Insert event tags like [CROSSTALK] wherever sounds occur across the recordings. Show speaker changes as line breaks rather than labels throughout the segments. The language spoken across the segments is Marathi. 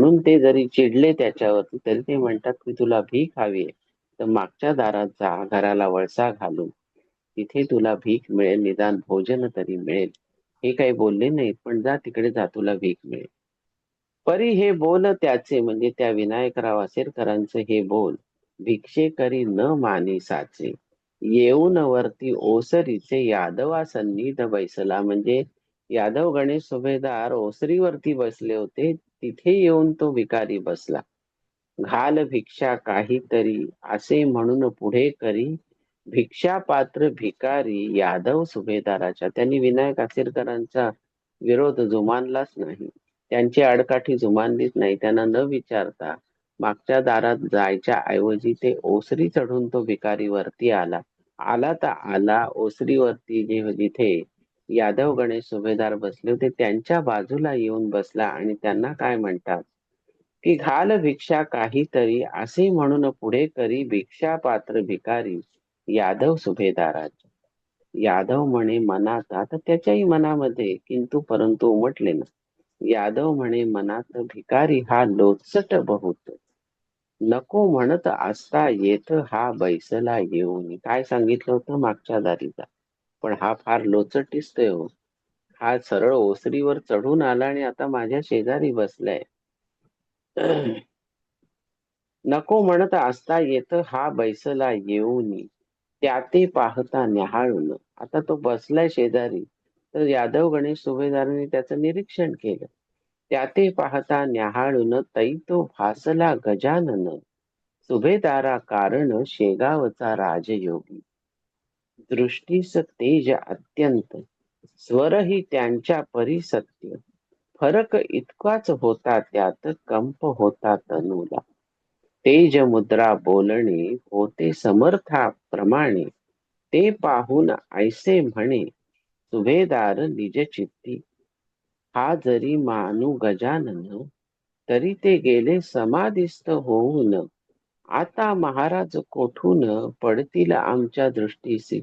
म्हणून ते जरी चिडले त्याच्यावरती तरी ते म्हणतात की तुला भीक हवी आहे. तर मागच्या दारात जा घराला वळसा घालून. तिथे तुला भीक मिळेल निदान भोजन तरी मिळेल. हे काही बोलले नाहीत पण जा तिकडे जा तुला भीक मिळेल. परी हे बोल त्याचे म्हणजे त्या विनायकराव आसेरकरांचं हे बोल. भिक्षे करी न मानी साचे येऊन वरती ओसरीचे यादवा सन्निध बैसला म्हणजे यादव गणेश सुभेदार ओसरीवरती बसले होते. तिथे येऊन तो भिकारी बसला. घाल भिक्षा काहीतरी असे म्हणून पुढे करी. भिक्षा पात्र भिकारी यादव सुभेदाराच्या त्यांनी विनायक आसिरकरांचा विरोध जुमानलाच नाही. त्यांची आडकाठी जुमानलीच नाही. त्यांना न विचारता मागच्या दारात जायच्या ऐवजी ते ओसरी चढून तो भिकारी वरती आला. आला तर आला ओसरीवरती जे जिथे यादव गणेश सुभेदार बसले होते. त्यांच्या बाजूला येऊन बसला आणि त्यांना काय म्हणतात? की घाल भिक्षा काहीतरी असे म्हणून पुढे करी भिक्षा पात्र भिकारी यादव सुभेदाराच्या यादव म्हणे मनात आता त्याच्याही मनामध्ये किंतु परंतु उमटले ना. यादव म्हणे मनात भिकारी हा लोचट बहुत. नको म्हणत असता येत हा बैसला येऊन. काय सांगितलं होतं मागच्या दारीचा पण हा फार लोचट दिसतोय हो हा सरळ ओसरीवर चढून आला आणि आता माझ्या शेजारी बसलाय. [CLEARS THROAT] नको म्हणत असता येत हा बैसला येऊन. त्या ते पाहता न्याहाळून. आता तो बसलाय शेजारी. तर यादव गणेश सुभेदारांनी त्याचं निरीक्षण केलं. त्या ते पाहता न्याहाळून तै तो भासला गजानन. सुभेदारा कारण शेगावचा राजयोगी. दृष्टीस तेज अत्यंत. स्वरही त्यांच्या परिसत्य. फरक इतकाच होता त्यात कंप होता तनुला. तेज मुद्रा बोलणे होते समर्थाप्रमाणे. ते पाहून ऐसे म्हणे सुभेदार निज चित्ती. हा जरी मानू गजानन तरी ते गेले समाधिस्थ होऊन. आता महाराज कोठून पडतील आमच्या दृष्टीसी?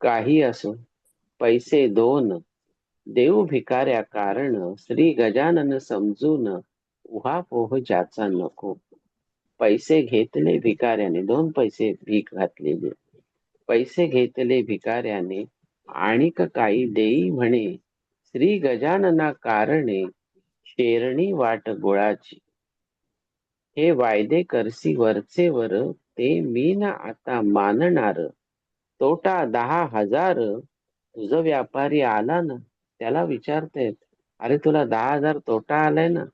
काही असो. पैसे दोन. देऊ भिकाऱ्या कारण श्री गजानन समजून उहापोह ज्याचा नको. पैसे घेतले भिकाऱ्याने दोन पैसे भीक घातलेले. पैसे घेतले भिकाऱ्याने आणिक काही देई म्हणे. श्री गजानना कारणे शेरणी वाट गोळाची. हे वायदे करसी वरचे वर ते मी ना आता मानणार. तोटा दहा हजार तुझा व्यापारी आला ना त्याला विचारतायत अरे तुला दहा हजार तोटा आलाय ना?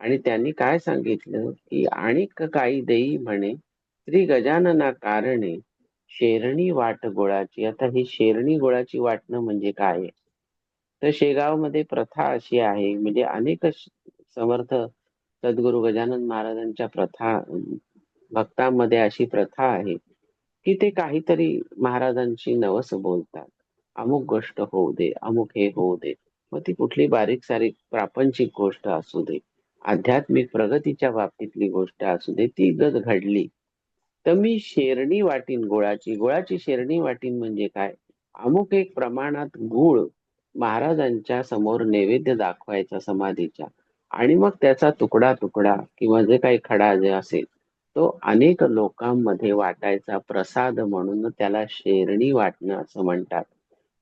आणि त्यांनी काय सांगितलं की आणि काही देई म्हणे श्री गजानना कारणे शेरणी वाट गोळाची. आता ही शेरणी गोळाची वाटणं म्हणजे काय? तर शेगावमध्ये प्रथा अशी आहे म्हणजे अनेक समर्थ सद्गुरु गजानन महाराजांच्या प्रथा भक्तांमध्ये अशी प्रथा आहे. की ते काहीतरी महाराजांची नवस बोलतात. अमुक गोष्ट होऊ दे अमुक हे होऊ दे. मग ती कुठली बारीक सारीक प्रापंचिक गोष्ट असू दे आध्यात्मिक प्रगतीच्या बाबतीतली गोष्ट असू दे ती गत घडली तर मी शेरणी वाटीन गुळाची गुळाची शेरणी वाटीन म्हणजे काय? अमुक एक प्रमाणात गुळ महाराजांच्या समोर नैवेद्य दाखवायचा समाधीच्या आणि मग त्याचा तुकडा तुकडा किंवा जे काही खडा जे असेल तो अनेक लोकांमध्ये वाटायचा प्रसाद म्हणून त्याला शेरणी वाटणं असं म्हणतात.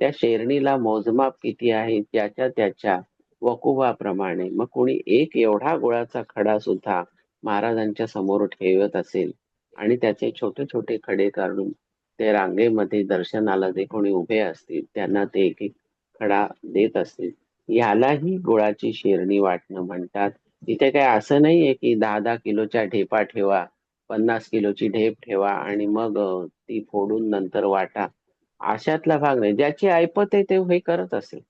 त्या शेरणीला मोजमाप किती आहे? त्याच्या त्याच्या वकुबाप्रमाणे. मग कोणी एक एवढा गोळाचा खडा सुद्धा महाराजांच्या समोर ठेवत असेल आणि त्याचे छोटे छोटे खडे काढून ते रांगेमध्ये दर्शनाला जे कोणी उभे असतील त्यांना ते एक एक खडा देत असतील. यालाही गुळाची शेरणी वाटणं म्हणतात. इथे काय असं नाहीये की दहा दहा किलोच्या ढेपा ठेवा. पन्नास किलोची ढेप ठेवा आणि मग ती फोडून नंतर वाटा. अशातला भाग नाही. ज्याची ऐपत आहे ते हे करत असेल.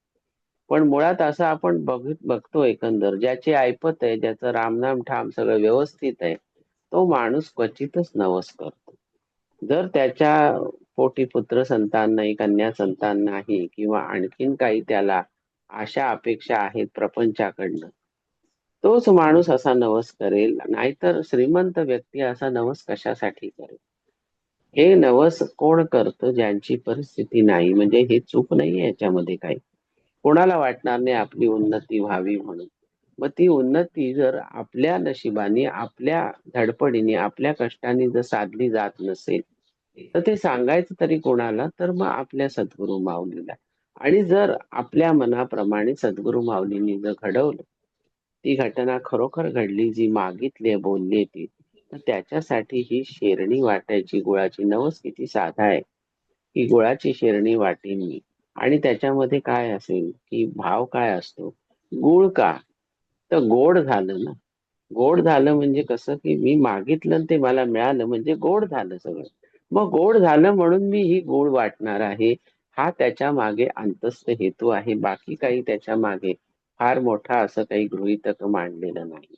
पण मुळात असं आपण बघित बघतो एकंदर ज्याची ऐपत आहे ज्याचं रामनाम ठाम सगळं व्यवस्थित आहे तो माणूस क्वचितच नवस करतो. जर त्याच्या पोटी पुत्र संतान नाही कन्या संतान नाही किंवा आणखीन काही त्याला अशा अपेक्षा आहेत प्रपंचाकडनं तोच माणूस असा नवस करेल नाहीतर श्रीमंत व्यक्ती असा नवस कशासाठी करेल? हे नवस कोण करतं ज्यांची परिस्थिती नाही? म्हणजे हे चूक नाही याच्यामध्ये काही. कोणाला वाटणार नाही आपली उन्नती व्हावी म्हणून? मग ती उन्नती जर आपल्या नशिबाने आपल्या धडपडीने आपल्या कष्टाने जर साधली जात नसेल तर ते सांगायचं तरी कोणाला तर मग आपल्या सद्गुरू माऊलीला. आणि जर आपल्या मनाप्रमाणे सद्गुरु माऊलींनी जर घडवलं ती घटना खरोखर घडली जी मागितली बोलली ती तर त्याच्यासाठी ही शेरणी वाटायची गुळाची नवस किती साधा आहे. की गुळाची शेरणी वाटीन मी. आणि त्याच्यामध्ये काय असेल की भाव काय असतो? गुळ का? तर गोड झालं ना. गोड झालं म्हणजे कसं की मी मागितलं आणि ते मला मिळालं म्हणजे गोड झालं सगळं. मग गोड झालं म्हणून मी ही गोड वाटणार आहे. हा त्याच्यामागे अंतस्थ हेतू आहे. बाकी काही त्याच्यामागे फार मोठा असं काही गृहितक मांडलेलं नाही.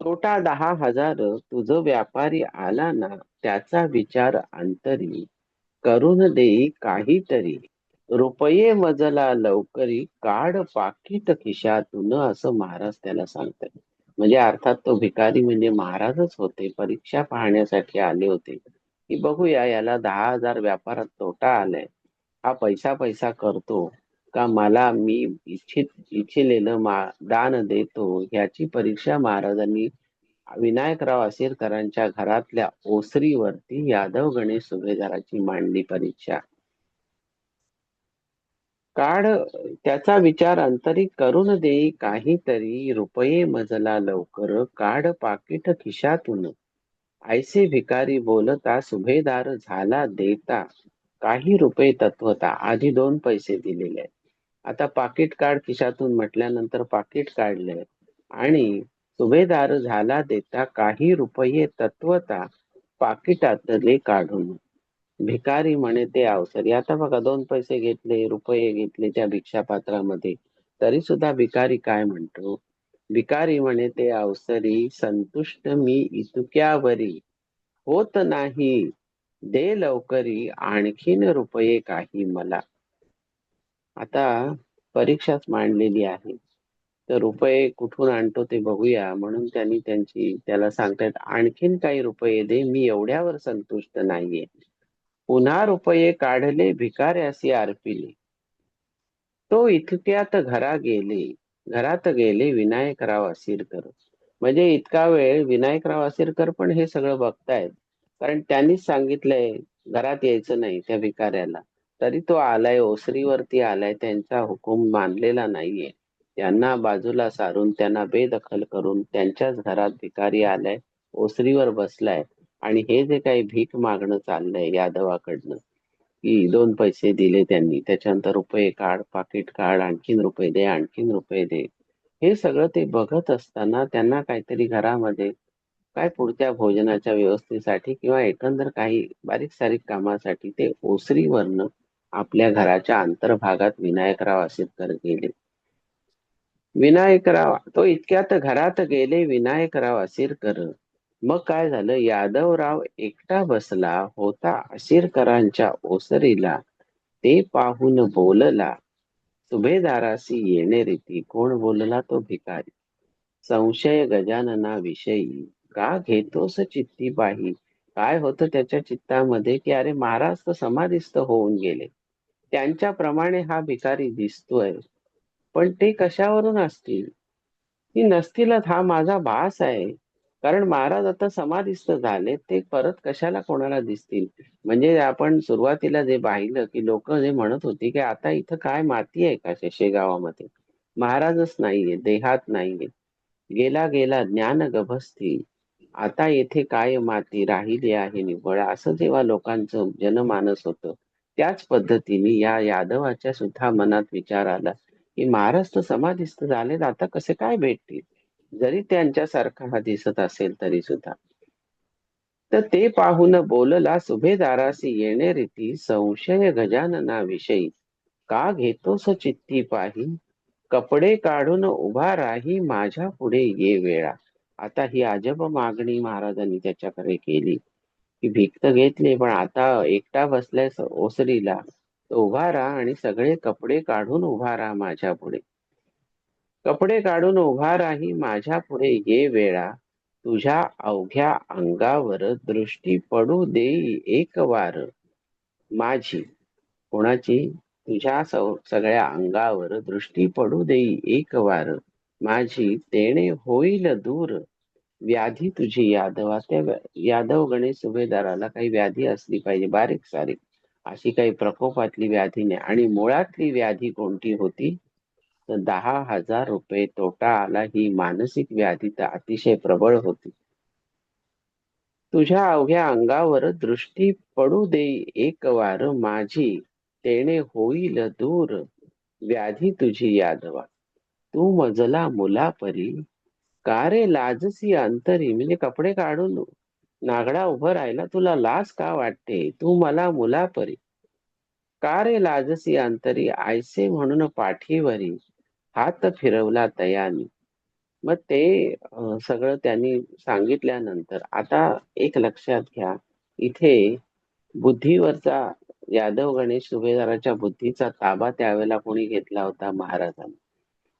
तोटा दहा हजार तुझ व्यापारी आला ना त्याचा विचार अंतरी करून देई काहीतरी. रुपये मजला लवकरी काढ पाकिट खिशातून असं महाराज त्याला सांगतात. म्हणजे अर्थात तो भिकारी म्हणजे महाराजच होते परीक्षा पाहण्यासाठी आले होते. की बघूया याला दहा हजार व्यापारात तोटा आलाय. हा पैसा पैसा करतो. का मला मी इच्छित इच्छिलेलं मा दान देतो ह्याची परीक्षा महाराजांनी विनायकराव असेरकरांच्या घरातल्या ओसरीवरती यादव गणेश सुभेदाराची मांडली परीक्षा. काढ त्याचा विचार अंतरित करून देई काहीतरी रुपये मजला लवकर काढ पाकिट खिशातून. ऐसे भिकारी बोलता सुभेदार झाला देता. काही रुपये तत्वता आधी दोन पैसे दिलेले. आहेत आता पाकिट काढ खिशातून म्हटल्यानंतर पाकिट काढले. आणि सुभेदार झाला देता काही रुपये तत्वता पाकिटातले काढून. भिकारी म्हणे ते अवसरी. आता बघा दोन पैसे घेतले रुपये घेतले त्या भिक्षापात्रामध्ये. तरी सुद्धा भिकारी काय म्हणतो? भिकारी म्हणे ते अवसरी संतुष्ट मी इतुक्यावरी. होत नाही. दे लवकरी आणखीन रुपये काही मला. आता परीक्षाच मांडलेली आहे. तर रुपये कुठून आणतो ते बघूया. म्हणून त्यांनी त्यांची त्याला सांगतायत आणखीन काही रुपये दे मी एवढ्यावर संतुष्ट नाहीये. पुन्हा रुपये काढले भिकाऱ्यासी आरपिले. तो इतक्यात घरा गेले. घरात गेले विनायकराव असिरकर. म्हणजे इतका वेळ विनायकराव असिरकर पण हे सगळं बघतायत. कारण त्यांनीच सांगितलंय घरात यायचं नाही त्या भिकाऱ्याला. तरी तो आलाय ओसरीवरती आलाय त्यांचा हुकूम मानलेला नाहीये. त्यांना बाजूला सारून त्यांना बेदखल करून त्यांच्याच घरात भिकारी आलाय ओसरीवर बसलाय. आणि हे जे काही भीक मागणं चाललंय यादवाकडनं की दोन पैसे दिले त्यांनी त्याच्यानंतर रुपये काढ पाकिट काढ आणखीन रुपये दे आणखीन रुपये दे. हे सगळं ते बघत असताना त्यांना काहीतरी घरामध्ये काय पुढच्या भोजनाच्या व्यवस्थेसाठी किंवा एकंदर काही बारीक सारीक कामासाठी ते ओसरीवरनं आपल्या घराच्या अंतर्भागात विनायकराव असितकर गेले. विनायकराव तो इतक्यात घरात गेले विनायकराव असिरकर. मग काय झालं? यादवराव एकटा बसला होता असिरकरांच्या ओसरीला. ते पाहून बोलला सुभेदारासी येणे रीती. कोण बोलला तो भिकारी? संशय गजानना विषयी. का घेतोस चित्ती पाही काय होतं त्याच्या चित्तामध्ये? की अरे महाराज तर समाधिस्थ होऊन गेले. त्यांच्याप्रमाणे हा भिकारी दिसतोय. पण ते कशावरून असतील? ती नसतीलच हा माझा भास आहे. कारण महाराज आता समाधिस्थ झाले ते परत कशाला कोणाला दिसतील? म्हणजे आपण सुरुवातीला जे पाहिलं की लोक जे म्हणत होती की आता इथं काय माती आहे का शेगावामध्ये महाराजच नाहीये देहात नाहीये. गेला गेला ज्ञान गभस्ती. आता येथे काय माती राहिली आहे निव्वळ? असं जेव्हा लोकांचं जनमानस होतं त्याच पद्धतीने या यादवाच्या सुद्धा मनात विचार आला की महाराज तर समाधिस्थ आता कसे काय भेटतील? जरी त्यांच्यासारखा हा दिसत असेल तरी सुद्धा. तर ते पाहून बोलला सुभेदारासी येणे रीती संशय गजानना विषयी का घेतोस चित्ती पाही? कपडे काढून उभा राही माझ्या पुढे ये वेळा. आता ही अजब मागणी महाराजांनी त्याच्याकडे केली. की तर घेतली पण आता एकटा बसलाय ओसरीला. उभा राहा आणि सगळे कपडे काढून उभा राहा माझ्या पुढे. कपडे काढून उभा राही माझ्या पुढे ये वेळा. तुझ्या अवघ्या अंगावर दृष्टी पडू देई एक वार. माझी कोणाची? तुझ्या सौ- सगळ्या अंगावर दृष्टी पडू देई एक वार. माझी तेणे होईल दूर. व्याधी तुझी यादवा. त्या यादव गणेश सुभेदाराला काही व्याधी असली पाहिजे. बारीक सारीक. अशी काही प्रकोपातली व्याधी नाही. आणि मुळातली व्याधी कोणती होती? तर दहा हजार रुपये तोटा आला ही मानसिक व्याधी तर अतिशय प्रबळ होती. तुझ्या अवघ्या अंगावर दृष्टी पडू दे एक वार माझी तेणे होईल दूर. व्याधी तुझी यादवा. तू मजला मुलापरी. का रे लाजसी अंतरी? म्हणजे कपडे काढून नागडा उभं राहायला तुला लाज का वाटते? तू मला मुलापरी. का रे लाजसी अंतरी? आयसे म्हणून पाठीवरी. हात फिरवला तयानी. मग ते सगळं त्यांनी सांगितल्यानंतर आता एक लक्षात घ्या इथे बुद्धीवरचा यादव गणेश सुभेदाराच्या बुद्धीचा ताबा त्यावेळेला कोणी घेतला होता महाराजांनी.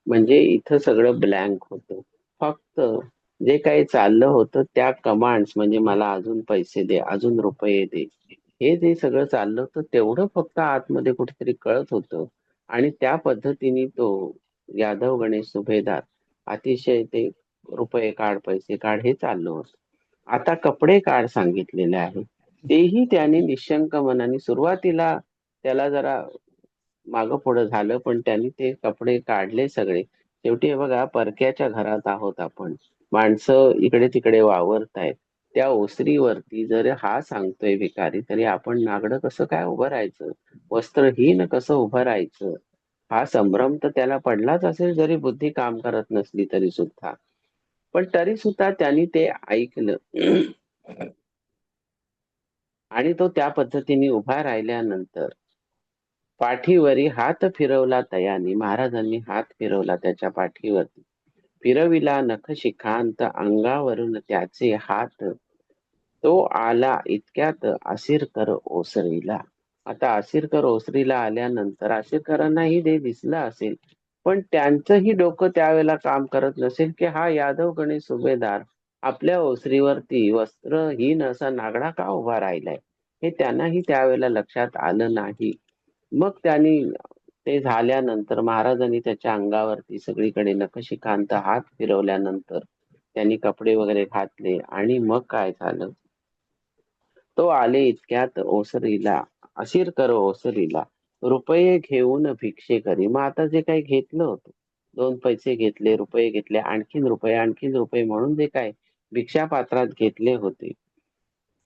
म्हणजे इथं सगळं ब्लँक होतं. फक्त जे काही चाललं होतं त्या कमांड्स म्हणजे मला अजून पैसे दे अजून रुपये दे. हे जे सगळं चाललं होतं तेवढं फक्त आतमध्ये कुठेतरी कळत होतं. आणि त्या पद्धतीने तो यादव गणेश सुभेदार अतिशय ते रुपये काढ पैसे काढ हे चाललं होतं. आता कपडे काढ सांगितलेले आहे तेही त्याने निशंक मनाने सुरुवातीला त्याला जरा मागं पुढं झालं पण त्यांनी ते कपडे काढले सगळे. शेवटी हे बघा परक्याच्या घरात आहोत आपण. माणसं इकडे तिकडे वावरतायत. त्या ओसरीवरती जर हा सांगतोय भिकारी तरी आपण नागडं कसं काय उभं राहायचं? वस्त्रहीन कसं उभं राहायचं? हा संभ्रम तर त्याला पडलाच असेल जरी बुद्धी काम करत नसली तरी सुद्धा. पण तरी सुद्धा त्यांनी ते ऐकलं. [CLEARS THROAT] आणि तो त्या पद्धतीने उभा राहिल्यानंतर पाठीवरी हात फिरवला तयानी. महाराजांनी हात फिरवला त्याच्या पाठीवरती. फिरविला नख शिखांत अंगावरून त्याचे हात. तो आला इतक्यात आसिरकर ओसरीला. आता आसिरकर ओसरीला आल्यानंतर आसिरकरांनाही ते दिसलं असेल. पण त्यांचंही डोकं त्यावेळेला काम करत नसेल की हा यादव गणेश सुभेदार आपल्या ओसरीवरती वस्त्रहीन असा नागडा का उभा राहिलाय? हे त्यांनाही त्यावेळेला लक्षात आलं नाही. मग त्यांनी ते झाल्यानंतर महाराजांनी त्याच्या अंगावरती सगळीकडे नखशिकांत हात फिरवल्यानंतर त्यांनी कपडे वगैरे घातले आणि मग काय झालं? तो आले इतक्यात ओसरीला अशीर कर ओसरीला रुपये घेऊन भिक्षे करी. मग आता जे काही घेतलं होतं दोन पैसे घेतले रुपये घेतले आणखीन रुपये आणखीन रुपये म्हणून जे काय भिक्षा पात्रात घेतले होते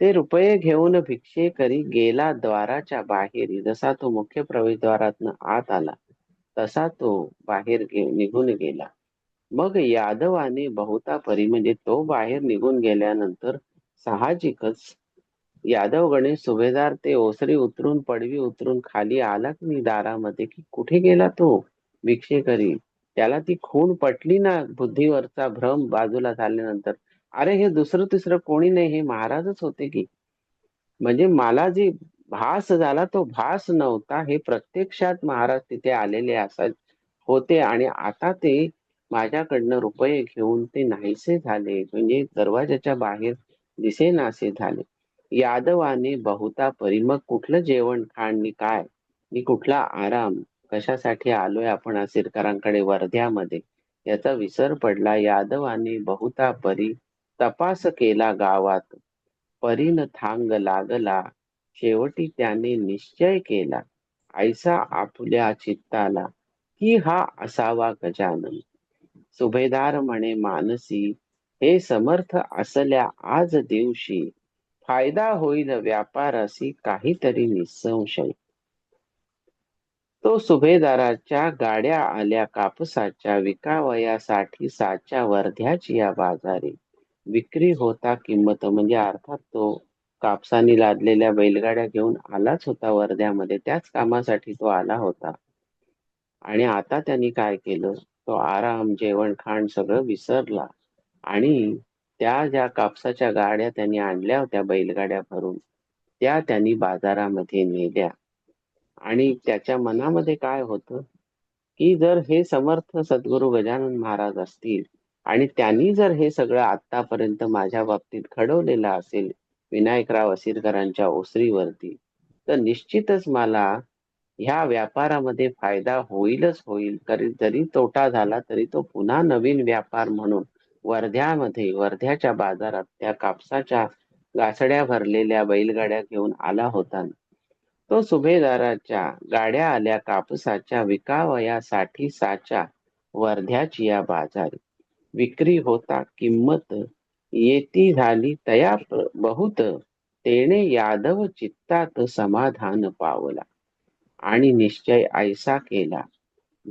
ते रुपये घेऊन भिक्षे करी गेला द्वाराच्या बाहेर. जसा तो मुख्य प्रवेशद्वारातनं आत आला तसा तो बाहेर गे निघून गेला. मग यादवाने बहुता परी म्हणजे तो बाहेर निघून गेल्यानंतर साहजिकच यादव गणेश सुभेदार ते ओसरी उतरून पडवी उतरून खाली आला की दारामध्ये की कुठे गेला तो? भिक्षेकरी त्याला ती खून पटली ना बुद्धीवरचा भ्रम बाजूला झाल्यानंतर. अरे हे दुसरं तिसरं कोणी नाही हे महाराजच होते की. म्हणजे मला जे भास झाला तो भास नव्हता. हे प्रत्यक्षात महाराज तिथे आलेले असत होते. आणि आता ते माझ्याकडनं रुपये घेऊन ते नाहीसे झाले. म्हणजे दरवाजाच्या बाहेर दिसेनासे झाले. यादवाने बहुता परी मग कुठलं जेवण खाण? नि काय? नि कुठला आराम? कशासाठी आलोय आपण असिरकरांकडे वर्ध्यामध्ये? याचा विसर पडला. यादवाने बहुता परी तपास केला गावात. परीन थांग लागला. शेवटी त्याने निश्चय केला. ऐसा आपल्या चित्ताला की हा असावा गजानन? सुभेदार म्हणे मानसी हे समर्थ असल्या आज दिवशी फायदा होईल व्यापारासी काहीतरी निसंशय. तो सुभेदाराच्या गाड्या आल्या कापसाच्या विकावयासाठी साच्या वर्ध्याची या बाजारी. विक्री होता किंमत म्हणजे अर्थात तो कापसानी लादलेल्या बैलगाड्या घेऊन आलाच होता वर्ध्यामध्ये. त्याच कामासाठी तो आला होता. आणि आता त्यांनी काय केलं? तो आराम जेवण खाण सगळं विसरला. आणि त्या ज्या कापसाच्या गाड्या त्यांनी आणल्या होत्या बैलगाड्या भरून त्या त्यांनी बाजारामध्ये नेल्या. आणि त्याच्या मनामध्ये काय होतं? की जर हे समर्थ सद्गुरू गजानन महाराज असतील आणि त्यांनी जर हे सगळं आतापर्यंत माझ्या बाबतीत घडवलेलं असेल विनायकराव असिरकरांच्या ओसरीवरती तर निश्चितच मला ह्या व्यापारामध्ये फायदा होईलच होईल. तरी जरी तोटा झाला तरी तो पुन्हा नवीन व्यापार म्हणून वर्ध्यामध्ये वर्ध्याच्या बाजारात त्या कापसाच्या गासड्या भरलेल्या बैलगाड्या घेऊन आला होता. तो सुभेदाराच्या गाड्या आल्या कापसाच्या विकावयासाठी साच्या वर्ध्याची या बाजारी. विक्री होता किंमत. येती झाली तया बहुत. तेने यादव चित्तात समाधान पावला. आणि निश्चय ऐसा केला.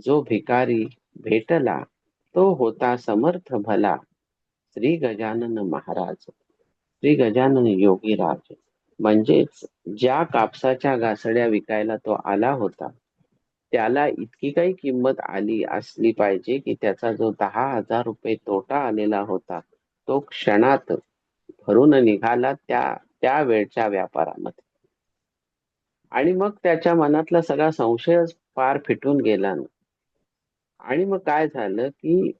जो भिकारी भेटला तो होता समर्थ भला. श्री गजानन महाराज. श्री गजानन योगीराज. म्हणजेच ज्या कापसाच्या घासड्या विकायला तो आला होता त्याला इतकी काही किंमत आली असली पाहिजे की त्याचा जो दहा हजार रुपये तोटा आलेला होता तो क्षणात भरून निघाला त्या त्या वेळच्या व्यापारामध्ये. आणि मग त्याच्या मनातला सगळा संशयच पार फिटून गेला आणि मग काय झालं की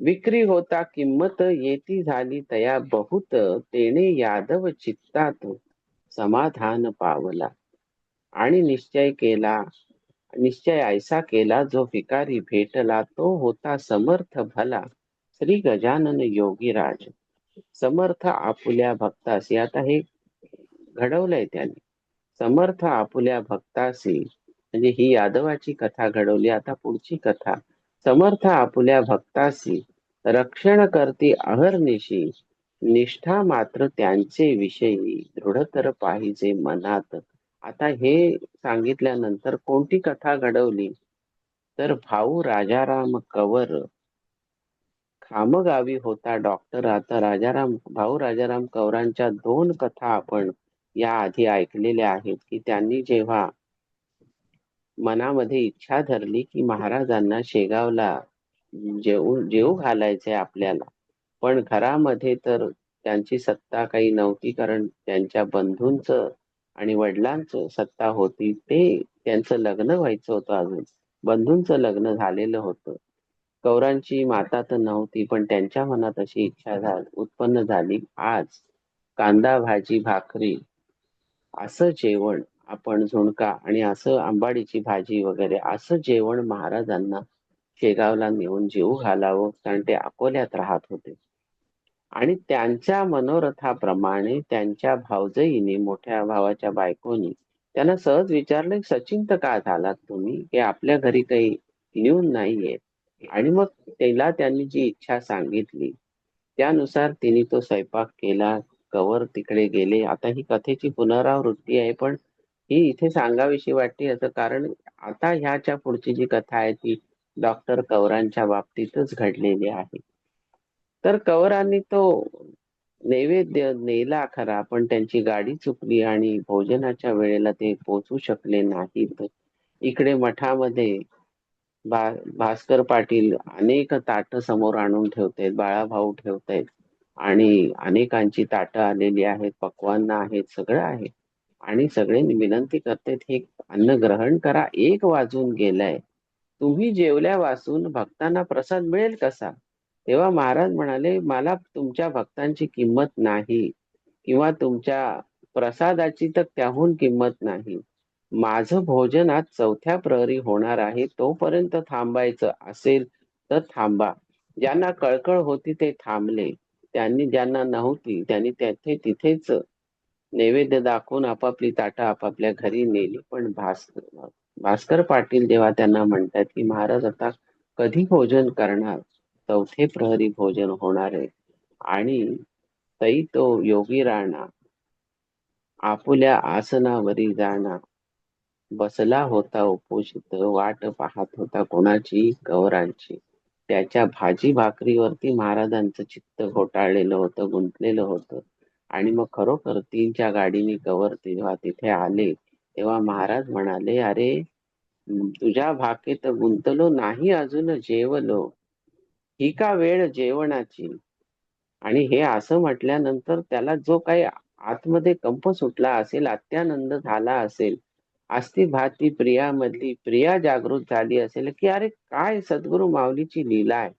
विक्री होता किंमत येती झाली तया बहुत तेने यादव चित्तात समाधान पावला. आणि निश्चय केला निश्चय ऐसा केला जो भिकारी भेटला तो होता समर्थ भला श्री गजानन योगीराज समर्थ आपुल्या भक्तासी आता हे घडवलंय त्याने. समर्थ आपुल्या भक्तासी म्हणजे ही यादवाची कथा घडवली आता पुढची कथा. समर्थ आपुल्या भक्तासी रक्षण करती अहर्निशी निष्ठा मात्र त्यांचे विषयी दृढतर पाहिजे मनात आता हे सांगितल्यानंतर कोणती कथा घडवली? तर भाऊ राजाराम कवर खामगावी होता डॉक्टर आता राजाराम भाऊ राजाराम कवरांच्या दोन कथा आपण या आधी ऐकलेल्या आहेत की त्यांनी जेव्हा मनामध्ये इच्छा धरली की महाराजांना शेगावला जेऊ जेऊ घालायचे आपल्याला. पण घरामध्ये तर त्यांची सत्ता काही नव्हती कारण त्यांच्या बंधूंचं आणि वडिलांचं सत्ता होती ते त्यांचं लग्न व्हायचं होतं अजून. बंधूंचं लग्न झालेलं होतं. कौरांची माता तर नव्हती पण त्यांच्या मनात अशी इच्छा झाली उत्पन्न झाली. आज कांदा भाजी भाकरी असं जेवण आपण झुणका आणि असं आंबाडीची भाजी वगैरे असं जेवण महाराजांना शेगावला नेऊन जेऊ घालावं कारण ते अकोल्यात राहत होते. आणि त्यांच्या मनोरथाप्रमाणे त्यांच्या भावजईने मोठ्या भावाच्या बायकोनी त्यांना सहज विचारले सचिन तर का झालात तुम्ही? की आपल्या घरी काही लिहून नाहीये. आणि मग त्याला त्यांनी जी इच्छा सांगितली त्यानुसार तिने तो स्वयंपाक केला कवर तिकडे गेले. आता ही कथेची पुनरावृत्ती आहे पण ही इथे सांगावीशी वाटते याचं कारण आता ह्याच्या पुढची जी कथा आहे ती डॉक्टर कवरांच्या बाबतीतच घडलेली आहे. तर कवरांनी तो नैवेद्य नेला खरा पण त्यांची गाडी चुकली आणि भोजनाच्या वेळेला ते पोचू शकले नाहीत. इकडे मठामध्ये बा भास्कर पाटील अनेक ताट समोर आणून ठेवतायत बाळाभाऊ ठेवतायत आणि अनेकांची ताटं आलेली आहेत पक्वांना आहेत सगळं आहे. आणि सगळे विनंती करतायत हे अन्न ग्रहण करा एक वाजून गेलाय. तुम्ही जेवल्या वाचून भक्तांना प्रसाद मिळेल कसा? तेव्हा महाराज म्हणाले मला तुमच्या भक्तांची किंमत नाही किंवा तुमच्या प्रसादाची तर त्याहून किंमत नाही. माझं भोजन आज चौथ्या प्रहरी होणार आहे तोपर्यंत थांबायचं असेल तर थांबा. ज्यांना कळकळ होती ते थांबले. त्यांनी ज्यांना नव्हती त्यांनी तेथे तिथेच नैवेद्य दाखवून आपापली ताटं आपापल्या घरी नेली. पण भास्कर भास्कर पाटील जेव्हा त्यांना म्हणतात की महाराज आता कधी भोजन करणार? चौथे प्रहरी भोजन होणार आहे आणि तई तो योगी राणा आपुल्या आसनावरी जाणा बसला होता उपोषित वाट पाहत होता कोणाची? कवरांची त्याच्या भाजी भाकरीवरती महाराजांचं चित्त घोटाळलेलं होतं गुंतलेलं होतं. आणि मग खरोखर तीनच्या गाडीने कवर तेव्हा तिथे आले. तेव्हा महाराज म्हणाले अरे तुझ्या भाकेत गुंतलो नाही अजून जेवलो. ही का वेळ जेवणाची. आणि हे असं म्हटल्यानंतर त्याला जो काही आतमध्ये कंप सुटला असेल अत्यानंद झाला असेल आस्ती भाती प्रिया मधली प्रिया जागृत झाली असेल की अरे काय सद्गुरु माऊलीची लीला आहे.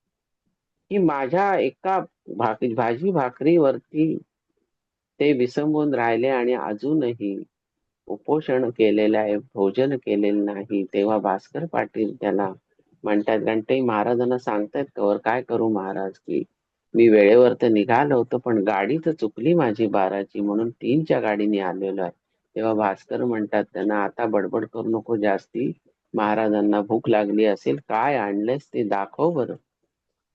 की माझ्या एका भाक भाजी भाकरीवरती ते विसंबून राहिले आणि अजूनही उपोषण केलेलं आहे भोजन केलेलं नाही तेव्हा भास्कर पाटील त्याला म्हणतात. घंटे महाराजांना सांगतायत कवर काय करू महाराज की मी वेळेवर तर निघालो होतो पण गाडी तर चुकली माझी बाराची म्हणून तीनच्या गाडीने आलेलो आहे. तेव्हा भास्कर म्हणतात त्यांना आता बडबड करू नको जास्ती. महाराजांना भूक लागली असेल काय आणलंस ते दाखव बरं.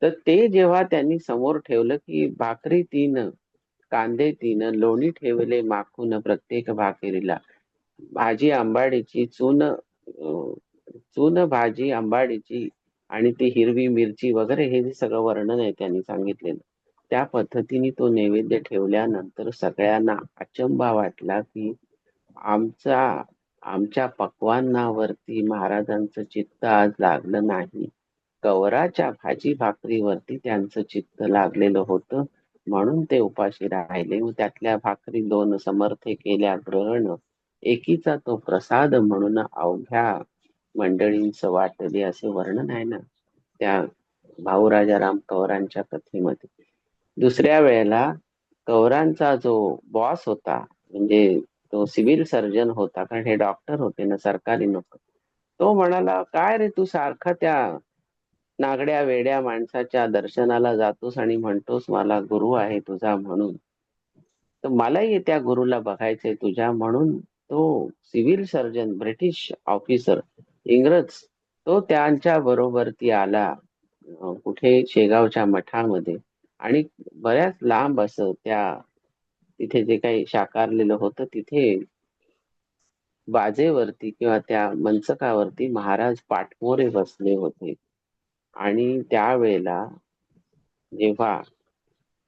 तर ते जेव्हा त्यांनी समोर ठेवलं की भाकरी तीन कांदे तीन लोणी ठेवले माखून प्रत्येक भाकरीला. भाजी आंबाडीची चून चून भाजी आंबाडीची आणि ती हिरवी मिरची वगैरे हे जे सगळं वर्णन आहे त्यांनी सांगितलेलं. त्या पद्धतीने तो नैवेद्य ठेवल्यानंतर सगळ्यांना अचंबा वाटला की आमचा आमच्या पक्वांनावरती महाराजांचं चित्त आज लागलं नाही. कवराच्या भाजी भाकरीवरती त्यांचं चित्त लागलेलं होतं म्हणून ते उपाशी राहिले. व त्यातल्या भाकरी दोन समर्थे केल्या. ग्रहण एकीचा तो प्रसाद म्हणून अवघ्या मंडळींचं वाटले असे वर्णन आहे ना त्या भाऊ राजाराम कौरांच्या कथेमध्ये. दुसऱ्या वेळेला कौरांचा जो बॉस होता म्हणजे तो सिव्हिल सर्जन होता कारण हे डॉक्टर होते ना सरकारी नोकर तो म्हणाला काय रे तू सारखा त्या नागड्या वेड्या माणसाच्या दर्शनाला जातोस आणि म्हणतोस मला गुरु आहे तुझा म्हणून. तर मलाही त्या गुरुला बघायचंय तुझ्या म्हणून तो सिव्हिल सर्जन ब्रिटिश ऑफिसर इंग्रज तो त्यांच्या बरोबर ती आला कुठे शेगावच्या मठामध्ये. आणि बऱ्याच लांब असं त्या तिथे जे काही साकारलेलं होतं तिथे बाजेवरती किंवा त्या मंचकावरती महाराज पाठमोरे बसले होते. आणि त्यावेळेला जेव्हा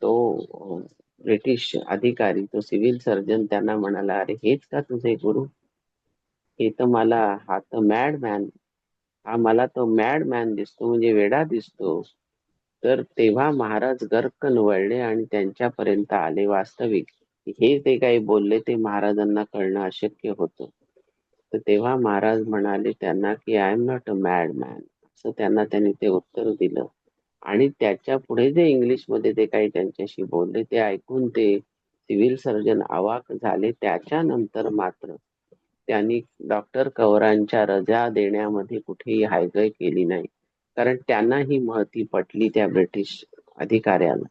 तो ब्रिटिश अधिकारी तो सिव्हिल सर्जन त्यांना म्हणाला अरे हेच का तुझे गुरु? हे तर मला हा तर मॅड मॅन हा मला तो मॅड मॅन दिसतो म्हणजे वेडा दिसतो. तर तेव्हा महाराज गर्कन वळले आणि त्यांच्यापर्यंत आले वास्तविक. हे ते काही बोलले ते महाराजांना कळणं अशक्य होतं. तर तेव्हा महाराज म्हणाले त्यांना की I am not a mad man असं त्यांना त्यांनी ते उत्तर दिलं. आणि त्याच्या पुढे जे इंग्लिशमध्ये ते काही त्यांच्याशी बोलले ते ऐकून ते सिव्हिल सर्जन अवाक झाले. त्याच्यानंतर मात्र त्यांनी डॉक्टर कवरांच्या रजा देण्यामध्ये कुठेही हायगय केली नाही. कारण त्यांना ही महती पटली त्या ब्रिटिश अधिकाऱ्याला.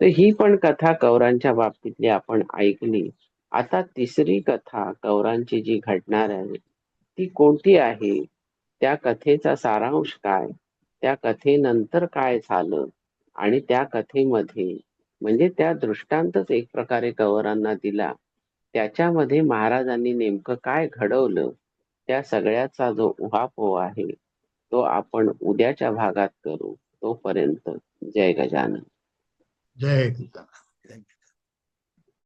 तर ही पण कथा कौरांच्या बाबतीतली आपण ऐकली. आता तिसरी कथा कौरांची जी घडणार आहे ती कोणती आहे? त्या कथेचा सारांश काय? त्या कथेनंतर काय झालं? आणि त्या कथेमध्ये म्हणजे त्या दृष्टांतच एक प्रकारे कौरांना दिला. त्याच्यामध्ये महाराजांनी नेमकं काय घडवलं? त्या सगळ्याचा जो उहापोह आहे तो आपण उद्याच्या भागात करू. तोपर्यंत जय गजानन.
जय गजानन.